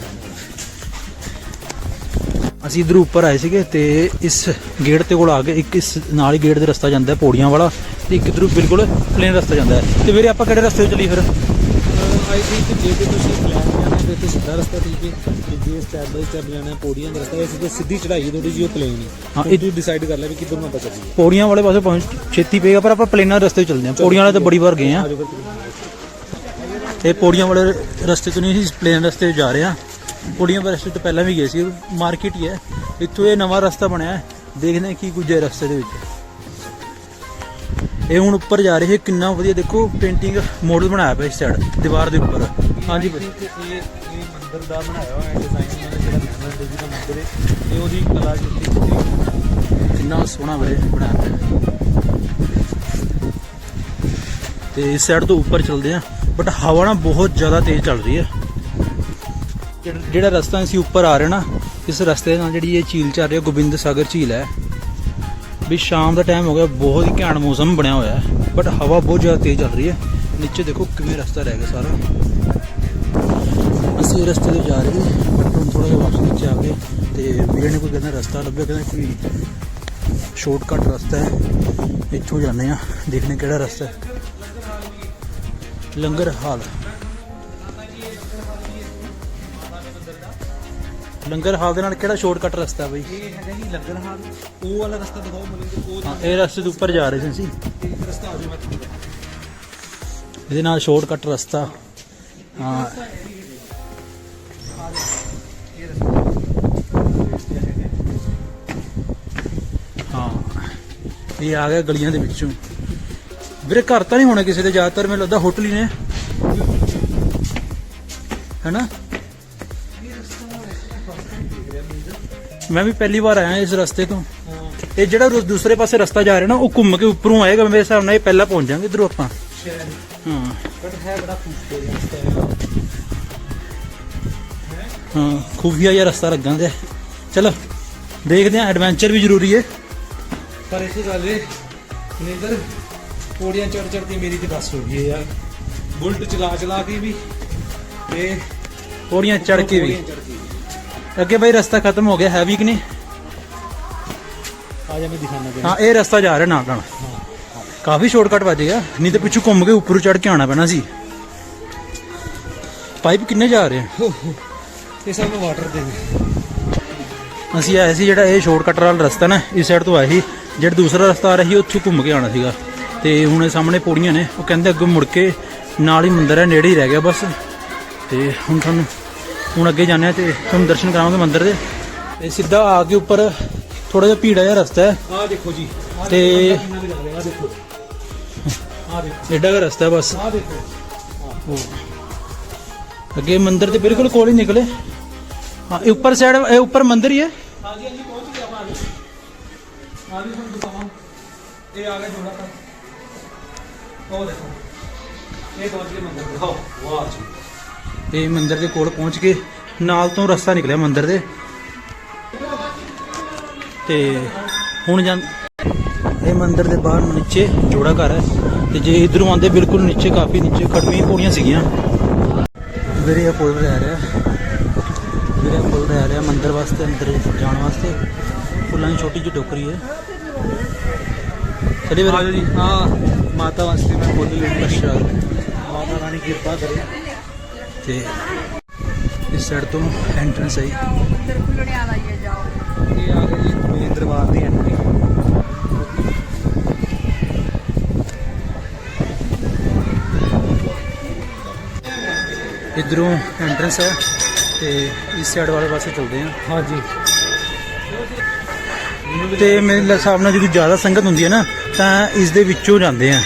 ਅਸੀਂ ਇਧਰ ਉੱਪਰ ਆਏ ਸੀਗੇ ਤੇ ਇਸ ਗੇਟ ਤੇ ਕੋਲ ਆ ਕੇ ਇੱਕ ਇਸ ਨਾਲ ਹੀ ਗੇਟ ਦੇ ਰਸਤਾ ਜਾਂਦਾ ਹੈ ਪੌੜੀਆਂ ਵਾਲਾ ਤੇ ਇੱਕ ਇਧਰੋਂ ਬਿਲਕੁਲ ਪਲੇਨ ਰਸਤਾ ਜਾਂਦਾ ਹੈ। ਤੇ ਵੀਰੇ ਆਪਾਂ ਕਿਹੜੇ ਰਸਤੇ ਤੋਂ ਚੱਲੀ ਫਿਰ? ਆਈ ਥਿੰਕ ਜੇ ਤੇ ਤੁਸੀਂ ਪਲਾਨ ਜਾਣਾ ਤੇ ਤੇ ਸਿੱਧਾ ਰਸਤਾ ਠੀਕ ਹੈ ਤੇ ਜੇ ਸਟੈਪ ਬਾਈ ਸਟੈਪ ਜਾਣਾ ਪੌੜੀਆਂ ਦਾ ਰਸਤਾ ਇਹ ਸਿੱਧੀ ਸਿੱਧੀ ਚੜ੍ਹਾਈ ਹੈ ਥੋੜੀ ਜਿਹੀ ਉਹ ਪਲੇਨ ਹੈ। ਹਾਂ, ਇਹ- ਇਹ ਡਿਸਾਈਡ ਕਰ ਲੈ ਵੀ ਕਿੱਧਰ ਨੂੰ ਆਪਾਂ ਚੱਲੀਏ। ਪੌੜੀਆਂ ਵਾਲੇ ਪਾਸੇ ਪਹੁੰਚ ਛੇਤੀ ਪਏਗਾ ਪਰ ਆਪਾਂ ਪਲੇਨਾਂ ਰਸਤੇ ਤੋਂ ਚੱਲਦੇ ਹਾਂ। ਪੌੜੀਆਂ ਵਾਲੇ ਤਾਂ ਬੜੀ ਵਾਰ ਗਏ ਆ ਤੇ ਪੌੜੀਆਂ ਵਾਲੇ ਰਸਤੇ ਤੋਂ ਨਹੀਂ ਅਸੀਂ ਪਲੇਨ ਰਸਤੇ ਜਾ ਰਹੇ ਹਾਂ। ਵਾਲੇ ਰਸਤੇ ਤੋਂ ਪਹਿਲਾਂ ਵੀ ਗਏ ਸੀ ਮਾਰਕੀਟ ਹੀ ਹੈ। ਇੱਥੋਂ ਇਹ ਨਵਾਂ ਰਸਤਾ ਬਣਿਆ ਹੈ। ਦੇਖਦੇ ਹਾਂ ਕੀ ਕੁਝ ਹੈ ਰਸਤੇ ਦੇ ਵਿੱਚ। ਇਹ ਹੁਣ ਉੱਪਰ ਜਾ ਰਹੇ ਹੈ ਕਿੰਨਾ ਵਧੀਆ ਦੇਖੋ ਪੇਂਟਿੰਗ ਮਾਡਲ ਬਣਾਇਆ ਪਿਆ ਇਸ ਸਾਈਡ ਦੀਵਾਰ ਦੇ ਉੱਪਰ। ਹਾਂਜੀ ਇਹ ਮੰਦਿਰ ਦਾ ਬਣਾਇਆ ਹੋਇਆ ਹੈ ਡਿਜ਼ਾਈਨ ਉਹਨਾਂ ਨੇ ਜਿਹੜਾ ਨੈਣਾ ਦੇਵੀ ਦਾ ਮੰਦਿਰ ਹੈ ਇਹ ਉਹਦੀ ਕਲਾ ਕੀਤੀ ਕਿੰਨਾ ਸੋਹਣਾ ਵੀਰੇ ਬਣਾਇਆ ਪਿਆ ਤੇ ਇਸ ਸਾਈਡ ਤੋਂ ਉੱਪਰ ਚੱਲਦੇ ਆ ਬਟ ਹਵਾ ਨਾ ਬਹੁਤ ਜ਼ਿਆਦਾ ਤੇਜ਼ ਚੱਲ ਰਹੀ ਹੈ। ਜਿਹੜਾ- ਜਿਹੜਾ ਰਸਤਾ ਅਸੀਂ ਉੱਪਰ ਆ ਰਹੇ ਨਾ, ਇਸ ਰਸਤੇ ਨਾਲ ਜਿਹੜੀ ਇਹ ਝੀਲ ਚੱਲ ਰਹੀ ਹੈ, ਗੋਬਿੰਦ ਸਾਗਰ ਝੀਲ ਹੈ। ਵੀ ਸ਼ਾਮ ਦਾ ਟਾਈਮ ਹੋ ਗਿਆ, ਬਹੁਤ ਹੀ ਘੈਂਟ ਮੌਸਮ ਬਣਿਆ ਹੋਇਆ ਹੈ ਬਟ ਹਵਾ ਬਹੁਤ ਜ਼ਿਆਦਾ ਤੇਜ਼ ਚੱਲ ਰਹੀ ਹੈ। ਨੀਚੇ ਦੇਖੋ ਕਿਵੇਂ ਰਸਤਾ ਰਹਿ ਗਿਆ ਸਾਰਾ। ਅਸੀਂ ਰਸਤੇ 'ਤੇ ਜਾ ਰਹੇ ਹਾਂ ਬਟ ਹੁਣ ਥੋੜਾ ਜਿਹਾ ਵਾਪਸ ਨੀਚੇ ਆ ਗਏ ਤੇ ਵੀਰੇ ਨੇ ਕੋਈ ਕਹਿੰਦਾ ਰਸਤਾ ਲੱਭਿਆ, ਕਹਿੰਦਾ ਕੋਈ ਸ਼ਾਰਟਕਟ ਰਸਤਾ ਹੈ। ਇੱਥੋਂ ਜਾਂਦੇ ਆ ਦੇਖਣੇ ਕਿਹੜਾ ਰਸਤਾ ਹੈ। ਲੰਗਰ ਹਾਲ। ਲੰਗਰ ਹਾਲ ਦੇ ਨਾਲ ਕਿਹੜਾ ਸ਼ਾਰਟਕਟ ਰਸਤਾ ਹੈ ਬਈ? ਇਹ ਹੈਗਾ ਜੀ ਲੰਗਰ ਹਾਲ। ਉਹ ਵਾਲਾ ਰਸਤਾ ਦਿਖਾਓ ਮੈਨੂੰ ਉਹ ਹਾਂ ਇਹ ਰਸਤੇ ਦੇ ਉੱਪਰ ਜਾ ਰਹੇ ਸੀ ਅਸੀਂ। ਇਹ ਰਸਤਾ ਮੈਂ ਤੁਹਾਨੂੰ ਇਹਦੇ ਨਾਲ ਸ਼ਾਰਟਕਟ ਰਸਤਾ। ਹਾਂ। ਹਾਂ। ਇਹ ਆ ਗਿਆ ਗਲੀਆਂ ਦੇ ਵਿੱਚੋਂ। ਵੀਰੇ ਘਰ ਤਾਂ ਨਹੀਂ ਹੋਣਾ ਕਿਸੇ ਦੇ ਜ਼ਿਆਦਾਤਰ ਮੈਨੂੰ ਲੱਗਦਾ ਹੋਟਲ ਹੀ ਨੇ। ਹੈਨਾ? ਮੈਂ ਵੀ ਪਹਿਲੀ ਵਾਰ ਆਇਆ ਇਸ ਰਸਤੇ ਤੋਂ। ਇਹ ਜਿਹੜਾ ਰੋ- ਦੂਸਰੇ ਪਾਸੇ ਰਸਤਾ ਜਾ ਰਿਹਾ ਨਾ ਉਹ ਘੁੰਮ ਕੇ ਉੱਪਰੋਂ ਆਏਗਾ ਮੇਰੇ ਹਿਸਾਬ ਨਾਲ ਇਹ ਪਹਿਲਾਂ ਪਹੁੰਚ ਜਾਾਂਗੇ ਇਧਰੋਂ ਆਪਾਂ। ਹਾਂ। ਬਟ ਹੈ ਬੜਾ ਖੂਬਸੂਰਤ ਰਸਤਾ ਹੈ ਖੂਫੀਆ ਜਿਹਾ ਰਸਤਾ ਲੱਗਾਂ ਤੇ ਚਲੋ ਦੇਖਦੇ ਹਾਂ ਐਡਵੈਂਚਰ ਵੀ ਜ਼ਰੂਰੀ ਹੈ। ਪਰ ਇਸੇ ਗੱਲ ਇਹ ਨਿੰਦਰ ਪੌੜੀਆਂ ਚੜ ਚੜਦੀ ਮੇਰੀ ਤੇ ਬਸ ਹੋ ਗਈ ਹੈ ਯਾਰ। ਬੁਲਟ ਚਲਾ ਚਲਾ ਕੇ ਵੀ ਤੇ ਪੌੜੀਆਂ ਚੜ ਕੇ ਵੀ। ਪੌੜੀਆਂ ਚੜ੍ਹ ਕੇ। ਵੀ। ਅੱਗੇ ਬਈ ਰਸਤਾ ਖਤਮ ਹੋ ਗਿਆ ਹੈ ਵੀ ਕਿ ਨਹੀਂ? ਆ ਜਾ ਮੈਂ ਦਿਖਾਣਾ ਹਾਂ ਇਹ ਰਸਤਾ ਜਾ ਰਿਹਾ ਨਾਲ ਨਾਲ। ਕਾਫੀ ਸ਼ਾਰਟਕਟ ਵੱਜ ਗਿਆ ਨਹੀਂ ਤੇ ਪਿੱਛੋਂ ਘੁੰਮ ਕੇ ਉੱਪਰੋਂ ਚੜ ਕੇ ਆਉਣਾ ਪੈਣਾ ਸੀ। ਪਾਈਪ ਕਿੰਨੇ ਜਾ ਰਹੇ ਆ? ਇਹ ਸਭ ਨੂੰ ਵਾਟਰ ਦੇ ਦੇ। ਅਸੀਂ ਆਏ ਸੀ ਜਿਹੜਾ ਇਹ ਸ਼ਾਰਟਕਟ ਵਾਲਾ ਰਸਤਾ ਨਾ ਇਸ ਸਾਈਡ ਤੋਂ ਆਏ ਸੀ। ਜਿਹੜਾ ਦੂਸਰਾ ਰਸਤਾ ਆ ਰਿਹਾ ਸੀ ਉੱਥੋਂ ਘੁੰਮ ਕੇ ਆਉਣਾ ਸੀਗਾ। ਤੇ ਹੁਣ ਇਹ ਸਾਹਮਣੇ ਪੌੜੀਆਂ ਨੇ ਉਹ ਕਹਿੰਦੇ ਅੱਗੇ ਮੁੜ ਕੇ ਨਾਲ ਹੀ ਮੰਦਿਰ ਹੈ ਨੇੜੇ ਹੀ ਰਹਿ ਗਿਆ ਬਸ। ਤੇ ਹੁਣ ਤੁਹਾਨੂੰ ਹੁਣ ਅੱਗੇ ਆ ਤੇ ਤੁਹਾਨੂੰ ਦਰਸ਼ਨ ਕਰਾਵਾਂਗੇ ਮੰਦਿਰ ਦੇ। ਤੇ ਸਿੱਧਾ ਆ ਕੇ ਉੱਪਰ ਥੋੜਾ ਜਿਹਾ ਭੀੜਾ ਜਿਹਾ ਰਸਤਾ ਹੈ। ਆ ਦੇਖੋ ਜੀ। ਤੇ ਆ ਦੇਖੋ। ਆ ਦੇਖੋ। ਏਡਾ ਦਾ ਰਸਤਾ ਹੈ ਬਸ। ਆ ਦੇਖੋ। ਅੱਗੇ ਮੰਦਿਰ ਦੇ ਬਿਲਕੁਲ ਕੋਲ ਹੀ ਨਿਕਲੇ। ਹਾਂ ਇਹ ਉੱਪਰ ਸਾਈਡ ਇਹ ਉੱਪਰ ਮੰਦਿਰ ਹੀ ਹੈ। ਹਾਂਜੀ ਹਾਂਜੀ ਪਹੁੰਚ ਗਿਆ ਆਪਾਂ ਆ ਗਏ ਆ ਵੀ ਤੁਹਾਨੂੰ ਦਿਖਾਵਾਂ। ਇਹ ਆ ਗਿਆ ਜੋੜਾ ਤਾਂ ਉਹ ਦੇਖੋ। ਇਹ ਪਹੁੰਚ ਮੰਦਰ। ਦਿਖਾਓ। ਵਾਹ ਜੀ। ਇਹ ਮੰਦਿਰ ਦੇ ਕੋਲ ਪਹੁੰਚ ਕੇ ਨਾਲ ਤੋਂ ਰਸਤਾ ਨਿਕਲਿਆ ਮੰਦਿਰ ਦੇ। ਤੇ ਹੁਣ ਜਾਂ ਇਹ ਮੰਦਿਰ ਦੇ ਬਾਹਰ ਨੀਚੇ ਜੋੜਾ ਘਰ ਹੈ ਤੇ ਜੇ ਇਧਰੋਂ ਆਉਂਦੇ ਬਿਲਕੁਲ ਨੀਚੇ ਕਾਫੀ ਨੀਚੇ ਖੜਵੀਆਂ ਪੌੜੀਆਂ ਸੀਗੀਆਂ। ਵੀਰੇ ਇਹ ਪੁੱਲ ਰਹਿ ਰਿਹਾ। ਵੀਰੇ ਪੁੱਲ ਰਹਿ ਰਿਹਾ ਮੰਦਿਰ ਵਾਸਤੇ ਅੰਦਰ ਜਾਣ ਵਾਸਤੇ। ਫੁੱਲਾਂ ਦੀ ਛੋਟੀ ਜਿਹੀ ਟੋਕਰੀ ਹੈ। ਚਲੇ ਵੀਰੇ। ਜੀ। ਹਾਂ ਮਾਤਾ ਵਾਸਤੇ ਮੈਂ ਖੁਦ ਲਈ ਅੱਛਾ। ਮਾਤਾ ਰਾਣੀ ਕਿਰਪਾ ਕਰੇ। ਤੇ ਇਸ ਸਾਈਡ ਤੋਂ ਐਂਟਰੈਂਸ ਹੈ। ਮੰਦਰ ਵਾਲਾ ਹੀ ਜਾਓ ਇਹ ਆ ਦਰਬਾਰ ਦੀ ਐਂਟਰੀ ਇੱਧਰੋਂ ਐਂਟਰੈਂਸ ਹੈ ਤੇ ਇਸ ਸਾਈਡ ਵਾਲੇ ਪਾਸੇ ਚੱਲਦੇ ਹਾਂ ਹਾਂਜੀ। ਤੇ ਮੇਰੇ ਹਿਸਾਬ ਨਾਲ ਜਦੋਂ ਜ਼ਿਆਦਾ ਸੰਗਤ ਹੁੰਦੀ ਹੈ ਨਾ ਤਾਂ ਇਸ ਦੇ ਵਿੱਚੋਂ ਜਾਂਦੇ ਆ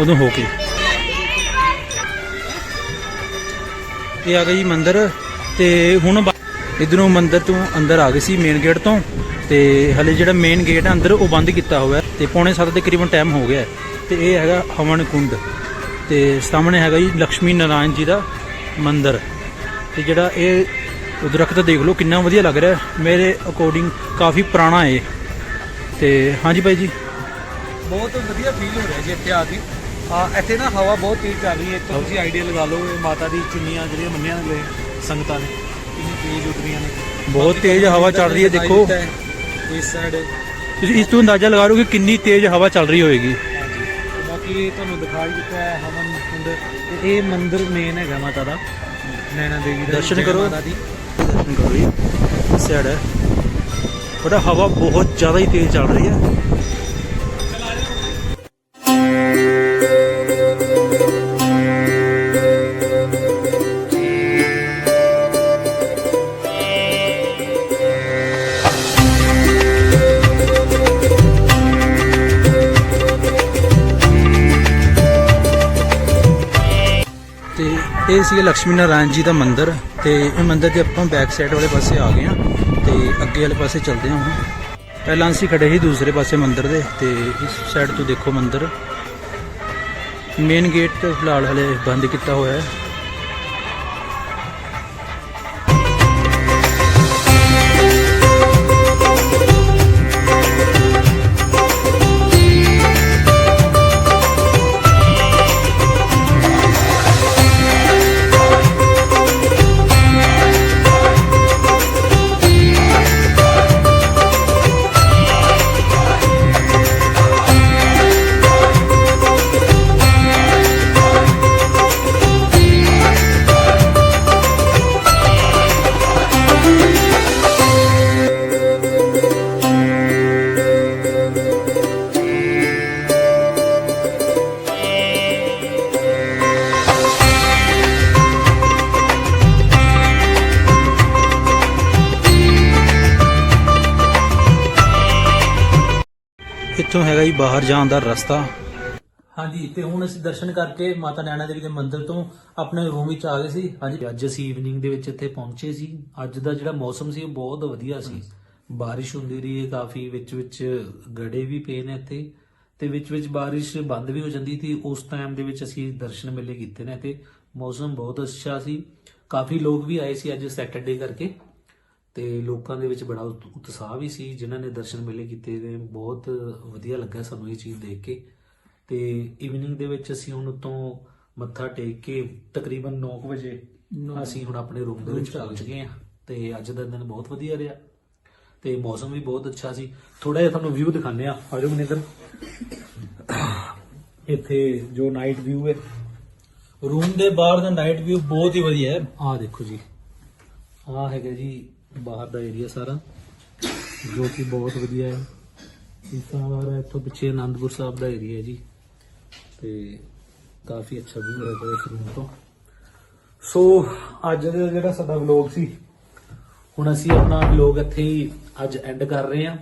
ਉਦੋਂ ਹੋ ਕੇ। ਇਹ ਆ ਗਿਆ ਜੀ ਮੰਦਿਰ ਤੇ ਹੁਣ ਬਾ- ਇੱਧਰੋਂ ਮੰਦਿਰ ਤੋਂ ਅੰਦਰ ਆ ਗਏ ਸੀ ਮੇਨ ਗੇਟ ਤੋਂ ਤੇ ਹਲੇ ਜਿਹੜਾ ਮੇਨ ਗੇਟ ਹੈ ਅੰਦਰ ਉਹ ਬੰਦ ਕੀਤਾ ਹੋਇਆ ਹੈ ਤੇ ਪੌਣੇ 7 ਦੇ ਕਰੀਬਨ ਟਾਈਮ ਹੋ ਗਿਆ ਹੈ ਤੇ ਇਹ ਹੈਗਾ ਹਵਨ ਕੁੰਡ ਤੇ ਸਾਹਮਣੇ ਹੈਗਾ ਜੀ ਲక్ష్ਮੀ ਨਾਰਾਇਣ ਜੀ ਦਾ ਮੰਦਿਰ ਤੇ ਜਿਹੜਾ ਇਹ ਉਹ ਦਰਖਤ ਦੇਖ ਲਓ ਕਿੰਨਾ ਵਧੀਆ ਲੱਗ ਰਿਹਾ ਮੇਰੇ ਅਕੋਰਡਿੰਗ ਕਾਫੀ ਪੁਰਾਣਾ ਹੈ ਇਹ। ਤੇ ਹਾਂਜੀ ਭਾਈ ਜੀ। ਬਹੁਤ ਵਧੀਆ ਫੀਲ ਹੋ ਰਿਹਾ ਜੀ ਇੱਥੇ ਆ ਕੇ। ਆ ਇੱਥੇ ਨਾ ਹਵਾ ਬਹੁਤ ਤੇਜ਼ ਚੱਲ ਰਹੀ ਹੈ। ਇੱਥੋਂ ਤੁਸੀਂ ਆਈਡੀਆ ਲਗਾ ਲਓ ਇਹ ਮਾਤਾ ਦੀ ਚੁੰਨੀਆਂ ਜਿਹੜੀਆਂ ਮੰਨੀਆਂ ਨੇ ਸੰਗਤਾਂ ਨੇ ਕਿੰਨੀ ਤੇਜ਼ ਉੱਡ ਰਹੀਆਂ ਨੇ। ਬਹੁਤ ਤੇਜ਼ ਹਵਾ ਚੱਲ ਰਹੀ ਹੈ ਦੇਖੋ। ਇਸ ਸਾਈਡ ਤੁਸੀਂ ਇਸ ਤੋਂ ਅੰਦਾਜ਼ਾ ਲਗਾ ਲਓ ਕਿ ਕਿੰਨੀ ਤੇਜ਼ ਹਵਾ ਚੱਲ ਰਹੀ ਹੋਏਗੀ। ਬਾਕੀ ਤੁਹਾਨੂੰ ਦਿਖਾਈ ਦਿੱਤਾ ਹੈ ਹਵਨ ਕੁੰਡ। ਇਹ ਮੰਦਿਰ ਮੇਨ ਹੈਗਾ ਮਾਤਾ ਦਾ ਨੈਣਾ ਦੇਵੀ ਦਾ ਦਰਸ਼ਨ ਕਰੋ। ਦਰਸ਼ਨ ਕਰੋ ਜੀ ਇਸ ਸਾਈਡ ਹੈ। ਬੜਾ ਹਵਾ ਬਹੁਤ ਜ਼ਿਆਦਾ ਹੀ ਤੇਜ਼ ਚੱਲ ਰਹੀ ਹੈ। ਇਹ ਲక్ష్ਮੀ ਨਾਰਾਇਣ ਜੀ ਦਾ ਮੰਦਿਰ ਤੇ ਇਹ ਮੰਦਿਰ ਦੇ ਆਪਾਂ ਬੈਕ ਸਾਈਡ ਵਾਲੇ ਪਾਸੇ ਆ ਗਏ ਆ ਤੇ ਅੱਗੇ ਵਾਲੇ ਪਾਸੇ ਚੱਲਦੇ ਹਾਂ ਹੁਣ। ਪਹਿਲਾਂ ਅਸੀਂ ਖੜੇ ਸੀ ਦੂਸਰੇ ਪਾਸੇ ਮੰਦਿਰ ਦੇ ਤੇ ਇਸ ਸਾਈਡ ਤੋਂ ਦੇਖੋ ਮੰਦਿਰ। ਮੇਨ ਗੇਟ ਫਿਲਹਾਲ ਹਲੇ ਬੰਦ ਕੀਤਾ ਹੋਇਆ ਹੈ। ਬਾਹਰ ਜਾਣ ਦਾ ਰਸਤਾ। ਹਾਂਜੀ, ਤੇ ਹੁਣ ਅਸੀਂ ਦਰਸ਼ਨ ਕਰਕੇ ਮਾਤਾ ਨੈਣਾ ਦੇਵੀ ਦੇ ਮੰਦਿਰ ਤੋਂ ਆਪਣੇ ਰੂਮ ਵਿੱਚ ਆ ਗਏ ਸੀ। ਹਾਂਜੀ, ਅੱਜ ਅਸੀਂ ਈਵਨਿੰਗ ਦੇ ਵਿੱਚ ਇੱਥੇ ਪਹੁੰਚੇ ਸੀ। ਅੱਜ ਦਾ ਜਿਹੜਾ ਮੌਸਮ ਸੀ, ਉਹ ਬਹੁਤ ਵਧੀਆ ਸੀ। ਬਾਰਿਸ਼ ਹੁੰਦੀ ਰਹੀ ਹੈ ਕਾਫੀ, ਵਿੱਚ ਵਿੱਚ ਗੜੇ ਵੀ ਪਏ ਨੇ ਇੱਥੇ। ਤੇ ਵਿੱਚ ਵਿੱਚ ਬਾਰਿਸ਼ ਬੰਦ ਵੀ ਹੋ ਜਾਂਦੀ ਸੀ। ਉਸ ਟਾਈਮ ਦੇ ਵਿੱਚ ਅਸੀਂ ਦਰਸ਼ਨ ਮੇਲੇ ਕੀਤੇ ਨੇ ਤੇ ਮੌਸਮ ਬਹੁਤ ਅੱਛਾ ਸੀ। ਕਾਫੀ ਲੋਕ ਵੀ ਆਏ ਸੀ ਅੱਜ ਸੈਟਰਡੇ ਕਰਕੇ। ਤੇ ਲੋਕਾਂ ਦੇ ਵਿੱਚ ਬੜਾ ਉਤ- ਉਤਸ਼ਾਹ ਵੀ ਸੀ ਜਿਨ੍ਹਾਂ ਨੇ ਦਰਸ਼ਨ ਮੇਲੇ ਕੀਤੇ ਨੇ ਬਹੁਤ ਵਧੀਆ ਲੱਗਾ ਸਾਨੂੰ ਇਹ ਚੀਜ਼ ਦੇਖ ਕੇ। ਤੇ ਇਵਨਿੰਗ ਦੇ ਵਿੱਚ ਅਸੀਂ ਹੁਣ ਤੋਂ ਮੱਥਾ ਟੇਕ ਕੇ ਤਕਰੀਬਨ 9 ਵਜੇ ਅਸੀਂ ਹੁਣ ਆਪਣੇ ਰੂਮ ਦੇ ਵਿੱਚ ਪਹੁੰਚ ਗਏ ਹਾਂ। ਤੇ ਅੱਜ ਦਾ ਦਿਨ ਬਹੁਤ ਵਧੀਆ ਰਿਹਾ। ਤੇ ਮੌਸਮ ਵੀ ਬਹੁਤ ਅੱਛਾ ਸੀ। ਥੋੜਾ ਜਿਹਾ ਤੁਹਾਨੂੰ ਵਿਊ ਦਿਖਾਉਂਦੇ ਆ ਆਜੋ ਮਨਿੰਦਰ। ਇੱਥੇ ਜੋ ਨਾਈਟ ਵਿਊ ਹੈ। ਰੂਮ ਦੇ ਬਾਹਰ ਦਾ ਨਾਈਟ ਵਿਊ ਬਹੁਤ ਹੀ ਵਧੀਆ ਹੈ। ਆਹ ਦੇਖੋ ਜੀ। ਆਹ ਹੈਗਾ ਜੀ ਬਾਹਰ ਦਾ ਏਰੀਆ ਸਾਰਾ ਜੋ ਕਿ ਬਹੁਤ ਵਧੀਆ ਹੈ। ਇਹ ਸਾਰਾ ਇੱਥੋਂ ਪਿੱਛੇ ਆਨੰਦਪੁਰ ਸਾਹਿਬ ਦਾ ਏਰੀਆ ਹੈ ਜੀ। ਤੇ ਕਾਫੀ ਅੱਛਾ ਵਿਊ ਹੈ ਇਸ ਰੂਮ ਤੋਂ। ਸੋ ਅੱਜ ਦਾ ਜਿਹੜਾ ਸਾਡਾ ਵਲੌਗ ਸੀ ਹੁਣ ਅਸੀਂ ਆਪਣਾ ਵਲੌਗ ਇੱਥੇ ਹੀ ਅੱਜ ਐਂਡ ਕਰ ਰਹੇ ਹਾਂ।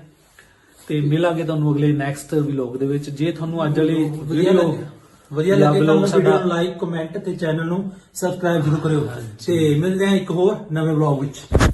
ਤੇ ਮਿਲਾਂਗੇ ਤੁਹਾਨੂੰ ਅਗਲੇ ਨੈਕਸਟ ਵਲੌਗ ਦੇ ਵਿੱਚ। ਜੇ ਤੁਹਾਨੂੰ ਅੱਜ ਵਾਲੀ ਵਧੀਆ video ਲੱਗੇ ਵਧੀਆ ਲੱਗੇ ਤਾਂ ਵੀਡੀਓ ਨੂੰ ਲਾਈਕ ਕਮੈਂਟ ਤੇ ਚੈਨਲ ਨੂੰ ਸਬਸਕ੍ਰਾਈਬ ਜ਼ਰੂਰ ਕਰਿਓ। ਤੇ ਮਿਲਦੇ ਹਾਂ ਇੱਕ ਹੋਰ ਨਵੇਂ ਵਲੌਗ ਵਿੱਚ।